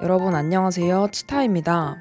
여러분 안녕하세요. 치타입니다.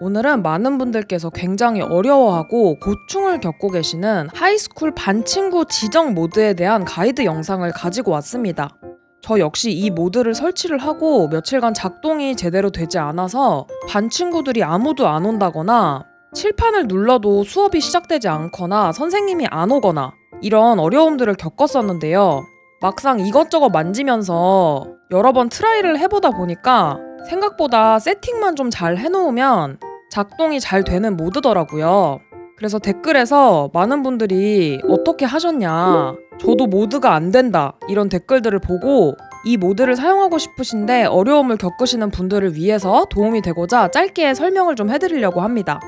오늘은 많은 분들께서 굉장히 어려워하고 고충을 겪고 계시는 하이스쿨 반 친구 지정 모드에 대한 가이드 영상을 가지고 왔습니다. 저 역시 이 모드를 설치를 하고 며칠간 작동이 제대로 되지 않아서 반 친구들이 아무도 안 온다거나 칠판을 눌러도 수업이 시작되지 않거나 선생님이 안 오거나 이런 어려움들을 겪었었는데요. 막상 이것저것 만지면서 여러 번 트라이를 해보다 보니까 생각보다 세팅만 좀 잘 해놓으면 작동이 잘 되는 모드더라고요. 그래서 댓글에서 많은 분들이 어떻게 하셨냐, 저도 모드가 안 된다, 이런 댓글들을 보고 이 모드를 사용하고 싶으신데 어려움을 겪으시는 분들을 위해서 도움이 되고자 짧게 설명을 좀 해드리려고 합니다.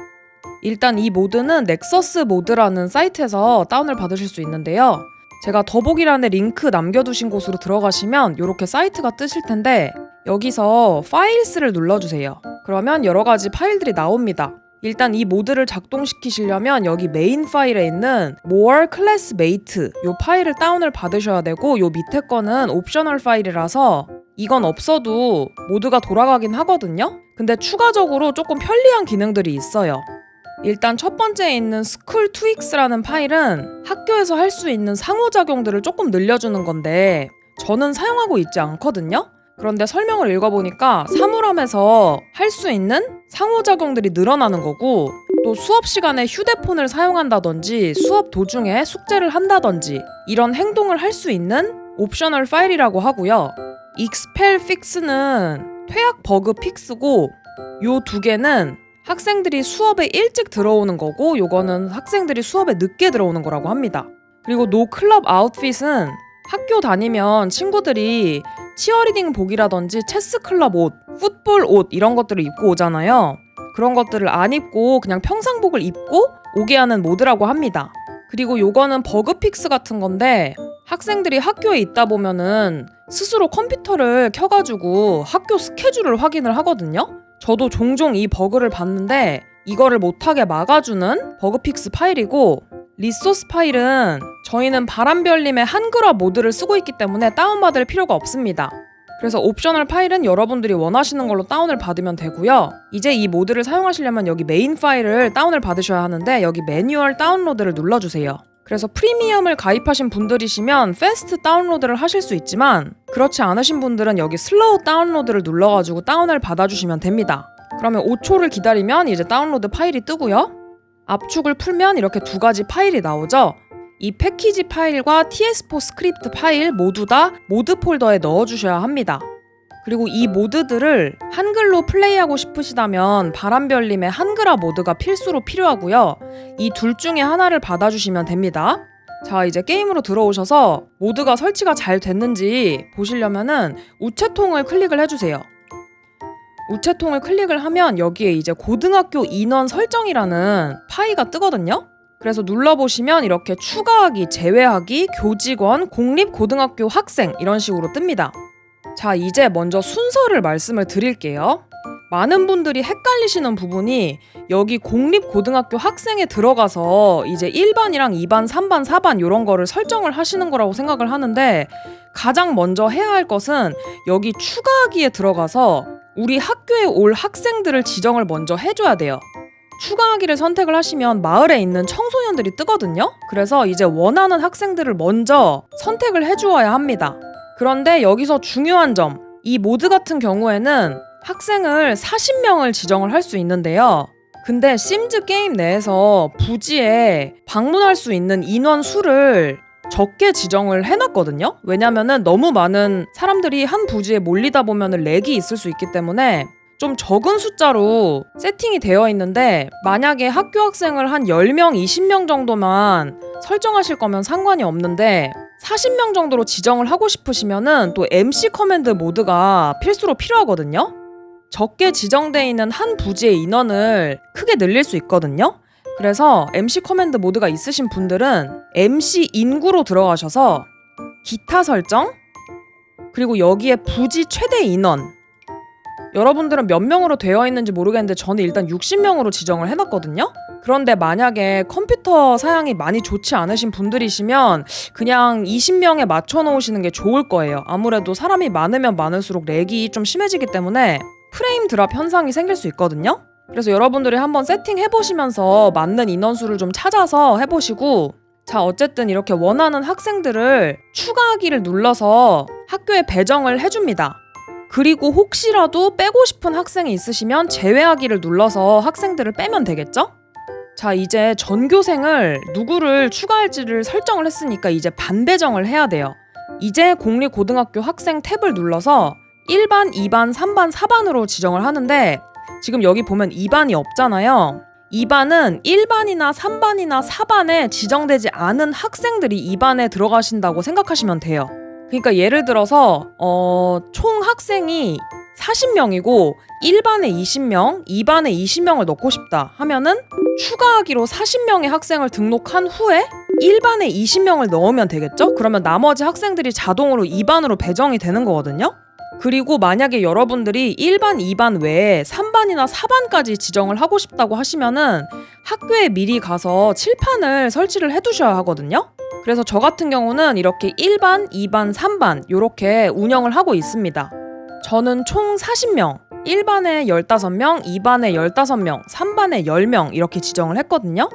일단 이 모드는 넥서스 모드라는 사이트에서 다운을 받으실 수 있는데요. 제가 더보기란에 링크 남겨두신 곳으로 들어가시면 이렇게 사이트가 뜨실 텐데 여기서 파일스를 눌러주세요. 그러면 여러 가지 파일들이 나옵니다. 일단 이 모드를 작동시키시려면 여기 메인 파일에 있는 more classmate 요 파일을 다운을 받으셔야 되고 요 밑에 거는 옵셔널 파일이라서 이건 없어도 모드가 돌아가긴 하거든요. 근데 추가적으로 조금 편리한 기능들이 있어요. 일단 첫 번째에 있는 스쿨 투익스라는 파일은 학교에서 할 수 있는 상호작용들을 조금 늘려주는 건데 저는 사용하고 있지 않거든요. 그런데 설명을 읽어보니까 사물함에서 할 수 있는 상호작용들이 늘어나는 거고 또 수업 시간에 휴대폰을 사용한다든지 수업 도중에 숙제를 한다든지 이런 행동을 할 수 있는 옵셔널 파일이라고 하고요. 익스펠 픽스는 퇴학 버그 픽스고 요 두 개는 학생들이 수업에 일찍 들어오는 거고 요거는 학생들이 수업에 늦게 들어오는 거라고 합니다. 그리고 노 클럽 아웃핏은 학교 다니면 친구들이 치어리딩 복이라든지 체스 클럽 옷, 풋볼 옷 이런 것들을 입고 오잖아요. 그런 것들을 안 입고 그냥 평상복을 입고 오게 하는 모드라고 합니다. 그리고 요거는 버그 픽스 같은 건데 학생들이 학교에 있다 보면은 스스로 컴퓨터를 켜가지고 학교 스케줄을 확인을 하거든요. 저도 종종 이 버그를 봤는데 이거를 못하게 막아주는 버그픽스 파일이고 리소스 파일은 저희는 바람별님의 한글화 모드를 쓰고 있기 때문에 다운받을 필요가 없습니다. 그래서 옵셔널 파일은 여러분들이 원하시는 걸로 다운을 받으면 되고요. 이제 이 모드를 사용하시려면 여기 메인 파일을 다운을 받으셔야 하는데 여기 매뉴얼 다운로드를 눌러주세요. 그래서 프리미엄을 가입하신 분들이시면 패스트 다운로드를 하실 수 있지만 그렇지 않으신 분들은 여기 슬로우 다운로드를 눌러가지고 다운을 받아주시면 됩니다. 그러면 5초를 기다리면 이제 다운로드 파일이 뜨고요. 압축을 풀면 이렇게 두 가지 파일이 나오죠. 이 패키지 파일과 TS4 스크립트 파일 모두 다 모드 폴더에 넣어주셔야 합니다. 그리고 이 모드들을 한글로 플레이하고 싶으시다면 바람별님의 한글화 모드가 필수로 필요하고요. 이 둘 중에 하나를 받아주시면 됩니다. 자, 이제 게임으로 들어오셔서 모드가 설치가 잘 됐는지 보시려면은 우체통을 클릭을 해주세요. 우체통을 클릭을 하면 여기에 이제 고등학교 인원 설정이라는 파이가 뜨거든요. 그래서 눌러보시면 이렇게 추가하기, 제외하기, 교직원, 공립고등학교 학생 이런 식으로 뜹니다. 자, 이제 먼저 순서를 말씀을 드릴게요. 많은 분들이 헷갈리시는 부분이 여기 공립고등학교 학생에 들어가서 이제 1반이랑 2반, 3반, 4반 이런 거를 설정을 하시는 거라고 생각을 하는데 가장 먼저 해야 할 것은 여기 추가하기에 들어가서 우리 학교에 올 학생들을 지정을 먼저 해줘야 돼요. 추가하기를 선택을 하시면 마을에 있는 청소년들이 뜨거든요. 그래서 이제 원하는 학생들을 먼저 선택을 해주어야 합니다. 그런데 여기서 중요한 점, 이 모드 같은 경우에는 학생을 40명을 지정을 할 수 있는데요. 근데 심즈 게임 내에서 부지에 방문할 수 있는 인원 수를 적게 지정을 해놨거든요. 왜냐면은 너무 많은 사람들이 한 부지에 몰리다 보면은 렉이 있을 수 있기 때문에 좀 적은 숫자로 세팅이 되어 있는데 만약에 학교 학생을 한 10명, 20명 정도만 설정하실 거면 상관이 없는데 40명 정도로 지정을 하고 싶으시면은 또 MC 커맨드 모드가 필수로 필요하거든요. 적게 지정되어 있는 한 부지의 인원을 크게 늘릴 수 있거든요. 그래서 MC 커맨드 모드가 있으신 분들은 MC 인구로 들어가셔서 기타 설정 그리고 여기에 부지 최대 인원 여러분들은 몇 명으로 되어 있는지 모르겠는데 저는 일단 60명으로 지정을 해놨거든요. 그런데 만약에 컴퓨터 사양이 많이 좋지 않으신 분들이시면 그냥 20명에 맞춰 놓으시는 게 좋을 거예요. 아무래도 사람이 많으면 많을수록 렉이 좀 심해지기 때문에 프레임 드랍 현상이 생길 수 있거든요. 그래서 여러분들이 한번 세팅해 보시면서 맞는 인원수를 좀 찾아서 해 보시고 자 어쨌든 이렇게 원하는 학생들을 추가하기를 눌러서 학교에 배정을 해줍니다. 그리고 혹시라도 빼고 싶은 학생이 있으시면 제외하기를 눌러서 학생들을 빼면 되겠죠? 자, 이제 전교생을 누구를 추가할지를 설정을 했으니까 이제 반배정을 해야 돼요. 이제 공립고등학교 학생 탭을 눌러서 1반, 2반, 3반, 4반으로 지정을 하는데 지금 여기 보면 2반이 없잖아요. 2반은 1반이나 3반이나 4반에 지정되지 않은 학생들이 2반에 들어가신다고 생각하시면 돼요. 그러니까 예를 들어서 어, 총 학생이 40명이고 1반에 20명, 2반에 20명을 넣고 싶다 하면은 추가하기로 40명의 학생을 등록한 후에 1반에 20명을 넣으면 되겠죠? 그러면 나머지 학생들이 자동으로 2반으로 배정이 되는 거거든요. 그리고 만약에 여러분들이 1반, 2반 외에 3반이나 4반까지 지정을 하고 싶다고 하시면은 학교에 미리 가서 칠판을 설치를 해 두셔야 하거든요. 그래서 저 같은 경우는 이렇게 1반, 2반, 3반 이렇게 운영을 하고 있습니다. 저는 총 40명, 1반에 15명, 2반에 15명, 3반에 10명 이렇게 지정을 했거든요.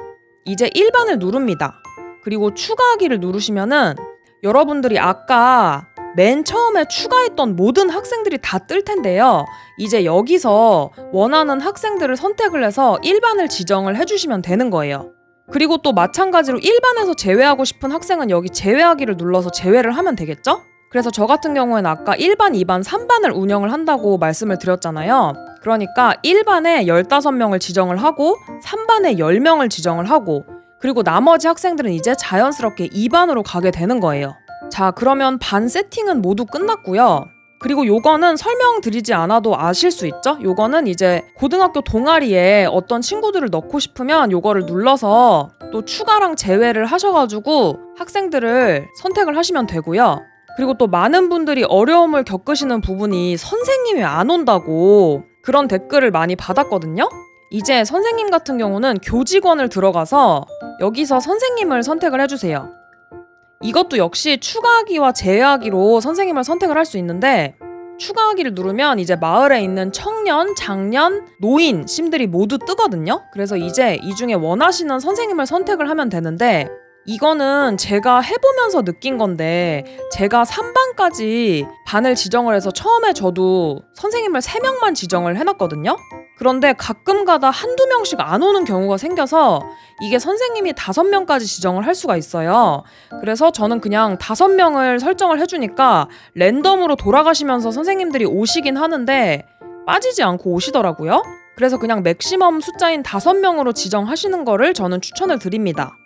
이제 1반을 누릅니다. 그리고 추가하기를 누르시면은 여러분들이 아까 맨 처음에 추가했던 모든 학생들이 다 뜰 텐데요. 이제 여기서 원하는 학생들을 선택을 해서 1반을 지정을 해주시면 되는 거예요. 그리고 또 마찬가지로 1반에서 제외하고 싶은 학생은 여기 제외하기를 눌러서 제외를 하면 되겠죠? 그래서 저 같은 경우에는 아까 1반, 2반, 3반을 운영을 한다고 말씀을 드렸잖아요. 그러니까 1반에 15명을 지정을 하고 3반에 10명을 지정을 하고 그리고 나머지 학생들은 이제 자연스럽게 2반으로 가게 되는 거예요. 자, 그러면 반 세팅은 모두 끝났고요. 그리고 요거는 설명드리지 않아도 아실 수 있죠? 요거는 이제 고등학교 동아리에 어떤 친구들을 넣고 싶으면 요거를 눌러서 또 추가랑 제외를 하셔가지고 학생들을 선택을 하시면 되고요. 그리고 또 많은 분들이 어려움을 겪으시는 부분이 선생님이 안 온다고 그런 댓글을 많이 받았거든요. 이제 선생님 같은 경우는 교직원을 들어가서 여기서 선생님을 선택을 해주세요. 이것도 역시 추가하기와 제외하기로 선생님을 선택을 할 수 있는데 추가하기를 누르면 이제 마을에 있는 청년, 장년, 노인 심들이 모두 뜨거든요. 그래서 이제 이 중에 원하시는 선생님을 선택을 하면 되는데 이거는 제가 해보면서 느낀 건데 제가 3반까지 반을 지정을 해서 처음에 저도 선생님을 3명만 지정을 해놨거든요. 그런데 가끔 가다 한두 명씩 안 오는 경우가 생겨서 이게 선생님이 다섯 명까지 지정을 할 수가 있어요. 그래서 저는 그냥 다섯 명을 설정을 해주니까 랜덤으로 돌아가시면서 선생님들이 오시긴 하는데 빠지지 않고 오시더라고요. 그래서 그냥 맥시멈 숫자인 다섯 명으로 지정하시는 거를 저는 추천을 드립니다.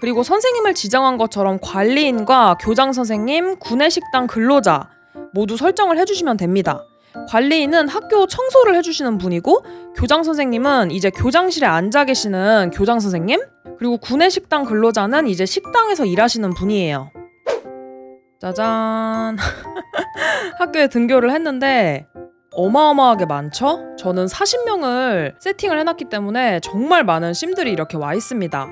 그리고 선생님을 지정한 것처럼 관리인과 교장 선생님, 구내식당 근로자 모두 설정을 해주시면 됩니다. 관리인은 학교 청소를 해주시는 분이고 교장 선생님은 이제 교장실에 앉아 계시는 교장 선생님 그리고 구내식당 근로자는 이제 식당에서 일하시는 분이에요. 짜잔 학교에 등교를 했는데 어마어마하게 많죠? 저는 40명을 세팅을 해놨기 때문에 정말 많은 심들이 이렇게 와 있습니다.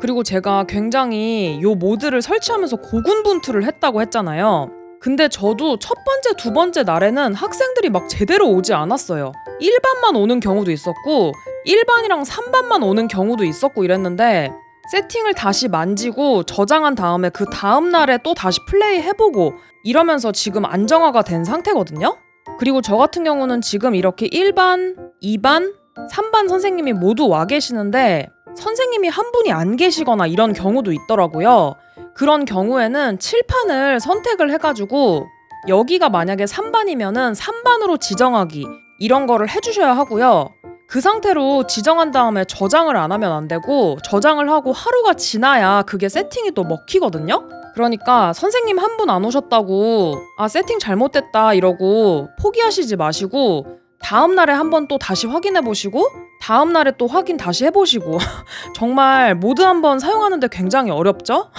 그리고 제가 굉장히 요 모드를 설치하면서 고군분투를 했다고 했잖아요. 근데 저도 첫 번째, 두 번째 날에는 학생들이 막 제대로 오지 않았어요. 1반만 오는 경우도 있었고, 1반이랑 3반만 오는 경우도 있었고 이랬는데, 세팅을 다시 만지고 저장한 다음에 그 다음 날에 또 다시 플레이 해보고 이러면서 지금 안정화가 된 상태거든요? 그리고 저 같은 경우는 지금 이렇게 1반, 2반, 3반 선생님이 모두 와 계시는데, 선생님이 한 분이 안 계시거나 이런 경우도 있더라고요. 그런 경우에는 칠판을 선택을 해가지고 여기가 만약에 3반이면은 3반으로 지정하기 이런 거를 해주셔야 하고요. 그 상태로 지정한 다음에 저장을 안 하면 안 되고 저장을 하고 하루가 지나야 그게 세팅이 또 먹히거든요. 그러니까 선생님 한 분 안 오셨다고 아 세팅 잘못됐다 이러고 포기하시지 마시고 다음 날에 한번 또 다시 확인해 보시고 다음 날에 또 확인 다시 해 보시고 정말 모두 한번 사용하는데 굉장히 어렵죠?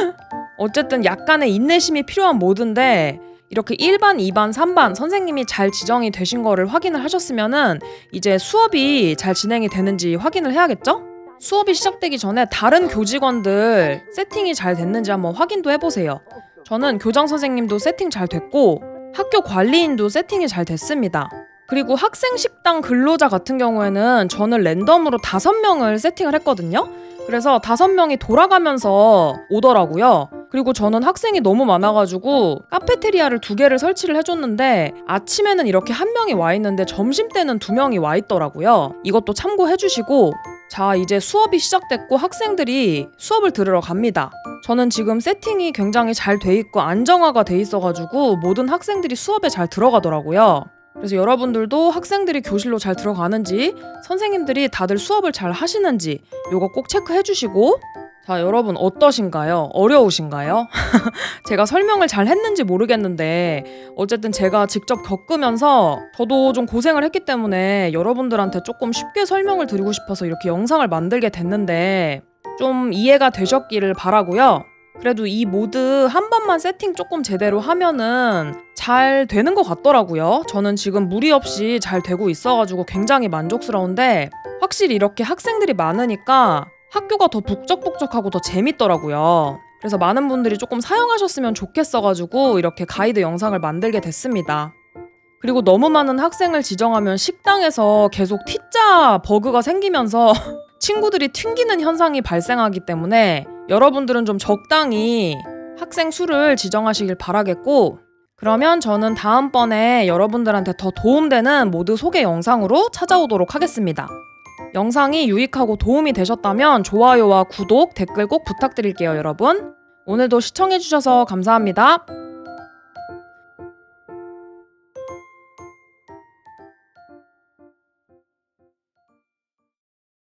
어쨌든 약간의 인내심이 필요한 모드인데 이렇게 1반, 2반, 3반 선생님이 잘 지정이 되신 거를 확인을 하셨으면은 이제 수업이 잘 진행이 되는지 확인을 해야겠죠? 수업이 시작되기 전에 다른 교직원들 세팅이 잘 됐는지 한번 확인도 해보세요. 저는 교장 선생님도 세팅 잘 됐고 학교 관리인도 세팅이 잘 됐습니다. 그리고 학생 식당 근로자 같은 경우에는 저는 랜덤으로 다섯 명을 세팅을 했거든요. 그래서 다섯 명이 돌아가면서 오더라고요. 그리고 저는 학생이 너무 많아가지고 카페테리아를 두 개를 설치를 해줬는데 아침에는 이렇게 한 명이 와 있는데 점심 때는 두 명이 와 있더라고요. 이것도 참고해주시고 자 이제 수업이 시작됐고 학생들이 수업을 들으러 갑니다. 저는 지금 세팅이 굉장히 잘 돼 있고 안정화가 돼 있어가지고 모든 학생들이 수업에 잘 들어가더라고요. 그래서 여러분들도 학생들이 교실로 잘 들어가는지 선생님들이 다들 수업을 잘 하시는지 요거 꼭 체크해 주시고 자 여러분 어떠신가요? 어려우신가요? 제가 설명을 잘 했는지 모르겠는데 어쨌든 제가 직접 겪으면서 저도 좀 고생을 했기 때문에 여러분들한테 조금 쉽게 설명을 드리고 싶어서 이렇게 영상을 만들게 됐는데 좀 이해가 되셨기를 바라고요. 그래도 이 모드 한 번만 세팅 조금 제대로 하면은 잘 되는 것 같더라고요. 저는 지금 무리 없이 잘 되고 있어가지고 굉장히 만족스러운데 확실히 이렇게 학생들이 많으니까 학교가 더 북적북적하고 더 재밌더라고요. 그래서 많은 분들이 조금 사용하셨으면 좋겠어가지고 이렇게 가이드 영상을 만들게 됐습니다. 그리고 너무 많은 학생을 지정하면 식당에서 계속 T자 버그가 생기면서 친구들이 튕기는 현상이 발생하기 때문에 여러분들은 좀 적당히 학생 수를 지정하시길 바라겠고 그러면 저는 다음번에 여러분들한테 더 도움되는 모드 소개 영상으로 찾아오도록 하겠습니다. 영상이 유익하고 도움이 되셨다면 좋아요와 구독, 댓글 꼭 부탁드릴게요, 여러분. 오늘도 시청해주셔서 감사합니다.